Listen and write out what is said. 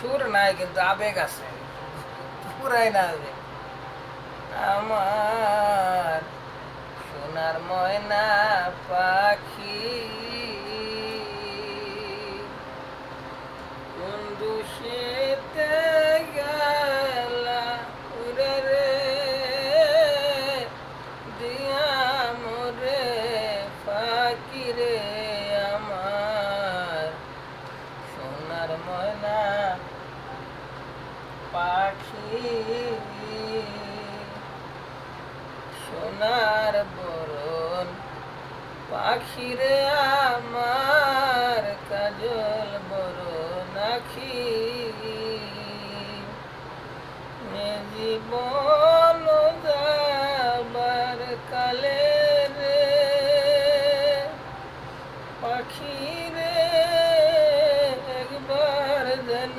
সুর নাই, কিন্তু আবেগ আছে। পুরাই না আবেগ। আমার সোনার ময়না পাখি সেতে গেলা দিয়া মোরে ফাঁকি আমার সোনার ময়না পাখি। সোনার বরণ, পাখিরে আমার কাজল বরণ আখি। জীবন যাবার কালে পাখি রে একবার যেন